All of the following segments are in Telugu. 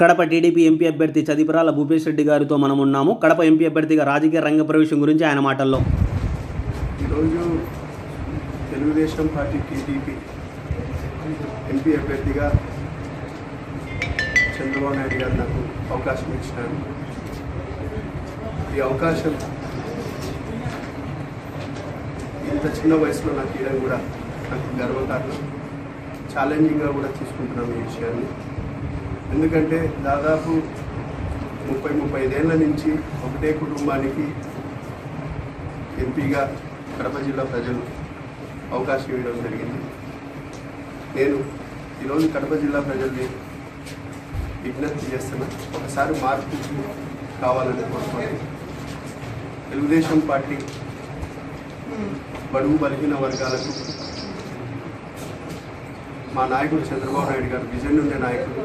కడప టీడీపీ ఎంపీ అభ్యర్థి చదిపురాల భూపేష్ రెడ్డి గారితో మనం ఉన్నాము. కడప ఎంపీ అభ్యర్థిగా రాజకీయ రంగ ప్రవేశం గురించి ఆయన మాటల్లో. ఈరోజు తెలుగుదేశం పార్టీ టీడీపీ ఎంపీ అభ్యర్థిగా చంద్రబాబు నాయుడు గారు నాకు అవకాశం ఇచ్చినారు. ఈ అవకాశం ఇంత చిన్న వయసులో నాకు ఇవ్వడం కూడా నాకు గర్వకారణం. ఛాలెంజింగ్గా కూడా తీసుకుంటున్నాను ఈ విషయాన్ని. ఎందుకంటే దాదాపు ముప్పై ముప్పై ఐదేళ్ళ నుంచి ఒకటే కుటుంబానికి ఎంపీగా కడప జిల్లా ప్రజలు అవకాశం ఇవ్వడం జరిగింది. నేను ఈరోజు కడప జిల్లా ప్రజల్ని విజ్ఞప్తి చేస్తున్నా ఒకసారి మార్పు కావాలని కోరుకోండి తెలుగుదేశం పార్టీ బడుగు బలిగిన వర్గాలకు మా నాయకుడు చంద్రబాబు నాయుడు గారు విజన్ ఉండే నాయకుడు.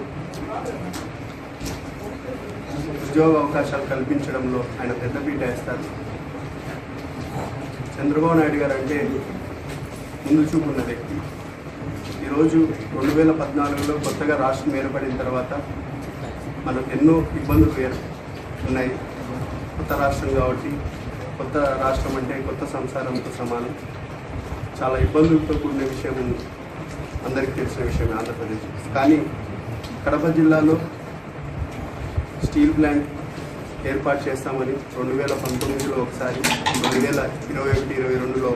ఉద్యోగ అవకాశాలు కల్పించడంలో ఆయన పెద్దపీట వేస్తారు. చంద్రబాబు నాయుడు గారు అంటే ముందు చూపున్న వ్యక్తి. ఈరోజు రెండు వేల పద్నాలుగులో కొత్తగా రాష్ట్రం ఏర్పడిన తర్వాత మనకు ఎన్నో ఇబ్బందులు ఏర్- ఉన్నాయి. కొత్త రాష్ట్రం కాబట్టి కొత్త రాష్ట్రం అంటే కొత్త సంసారంతో సమానం. చాలా ఇబ్బందులతో కూడిన విషయం అందరికీ తెలిసిన విషయం ఆంధ్రప్రదేశ్. కానీ కడప జిల్లాలో స్టీల్ ప్లాంట్ ఏర్పాటు చేస్తామని రెండు వేల పంతొమ్మిదిలో ఒకసారి రెండు వేల ఇరవై ఒకటి ఇరవై రెండులో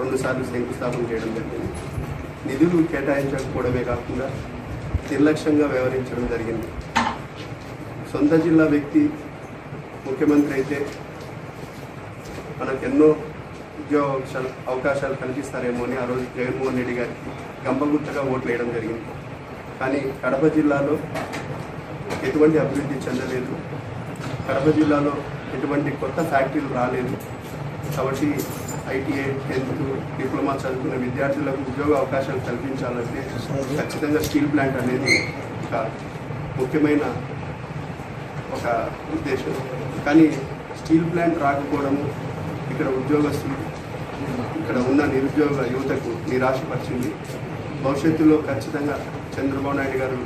రెండుసార్లు శంకుస్థాపన చేయడం జరిగింది. నిధులు కేటాయించకపోవడమే కాకుండా నిర్లక్ష్యంగా వ్యవహరించడం జరిగింది. సొంత జిల్లా వ్యక్తి ముఖ్యమంత్రి అయితే మనకెన్నో ఉద్యోగ అవకాశాలు కల్పిస్తారేమో అని ఆ రోజు జగన్మోహన్ రెడ్డి గారికి గంపగుత్తగా ఓట్లు వేయడం జరిగింది. కానీ కడప జిల్లాలో ఎటువంటి అభివృద్ధి చెందలేదు. కడప జిల్లాలో ఎటువంటి కొత్త ఫ్యాక్టరీలు రాలేదు. కాబట్టి ఐటీఐ టెన్త్ డిప్లొమా చదువుకున్న విద్యార్థులకు ఉద్యోగ అవకాశాలు కల్పించాలంటే ఖచ్చితంగా స్టీల్ ప్లాంట్ అనేది ఒక ముఖ్యమైన ఒక ఉద్దేశం. కానీ స్టీల్ ప్లాంట్ రాకపోవడము ఇక్కడ ఉద్యోగస్తులు ఇక్కడ ఉన్న నిరుద్యోగ యువతకు నిరాశపరిచింది భవిష్యత్తులో ఖచ్చితంగా చంద్రబాబు నాయుడు గారు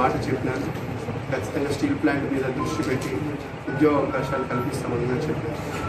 మాట చెప్పినారు. ఖచ్చితంగా స్టీల్ ప్లాంట్ మీద దృష్టి పెట్టి ఉద్యోగ అవకాశాలు కల్పిస్తామని చెప్పారు.